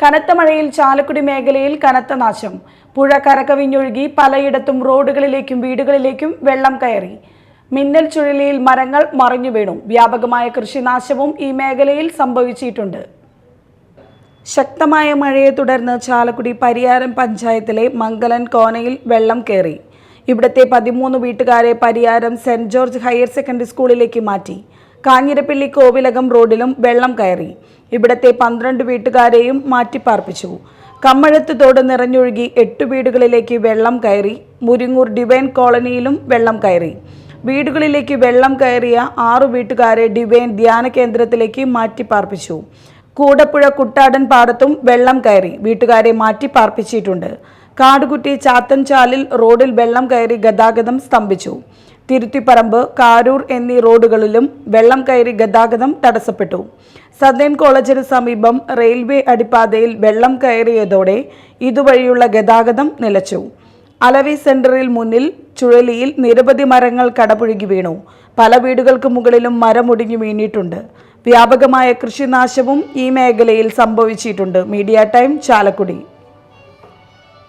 കനത്ത മഴയിൽ ചാലക്കുടി മേഖലയിൽ കനത്ത നാശം. പുഴ കരകവിഞ്ഞൊഴുകി പലയിടത്തും റോഡുകളിലേക്കും വീടുകളിലേക്കും വെള്ളം കയറി. മിന്നൽ ചുഴലിയിൽ മരങ്ങൾ മറിഞ്ഞു വീണു. വ്യാപകമായ കൃഷിനാശവും ഈ മേഖലയിൽ സംഭവിച്ചിട്ടുണ്ട്. ശക്തമായ മഴയെ തുടർന്ന് ചാലക്കുടി പരിയാരം പഞ്ചായത്തിലെ മംഗലൻ കോനയിൽ വെള്ളം കയറി. ഇവിടുത്തെ പതിമൂന്ന് വീട്ടുകാരെ Pariyaram Saint George higher secondary സ്കൂളിലേക്ക് മാറ്റി. കാഞ്ഞിരപ്പള്ളി കോവിലകം റോഡിലും വെള്ളം കയറി. ഇവിടത്തെ പന്ത്രണ്ട് വീട്ടുകാരെയും മാറ്റിപ്പാർപ്പിച്ചു. കമ്മഴത്ത് തോട് നിറഞ്ഞൊഴുകി എട്ട് വീടുകളിലേക്ക് വെള്ളം കയറി. മുരിങ്ങൂർ ഡിവൈൻ കോളനിയിലും വെള്ളം കയറി. വീടുകളിലേക്ക് വെള്ളം കയറിയ ആറു വീട്ടുകാരെ ഡിവൈൻ ധ്യാന കേന്ദ്രത്തിലേക്ക് മാറ്റിപ്പാർപ്പിച്ചു. കൂടപ്പുഴ കുട്ടാടൻ പാടത്തും വെള്ളം കയറി. വീട്ടുകാരെ മാറ്റി പാർപ്പിച്ചിട്ടുണ്ട് കാടുകുട്ടി ചാത്തൻചാലിൽ റോഡിൽ വെള്ളം കയറി ഗതാഗതം സ്തംഭിച്ചു. തിരുത്തിപ്പറമ്പ് കാരൂർ എന്നീ റോഡുകളിലും വെള്ളം കയറി ഗതാഗതം തടസ്സപ്പെട്ടു. സദേൺ കോളേജിന് സമീപം റെയിൽവേ അടിപ്പാതയിൽ വെള്ളം കയറിയതോടെ ഇതുവഴിയുള്ള ഗതാഗതം നിലച്ചു. അലവി സെന്ററിൽ മുന്നിൽ ചുഴലിയിൽ നിരവധി മരങ്ങൾ കടപുഴുകി വീണു. പല വീടുകൾക്ക് മുകളിലും മരമൊടിഞ്ഞു വീണിട്ടുണ്ട്. വ്യാപകമായ കൃഷിനാശവും ഈ മേഖലയിൽ സംഭവിച്ചിട്ടുണ്ട്. Media time Chalakudy.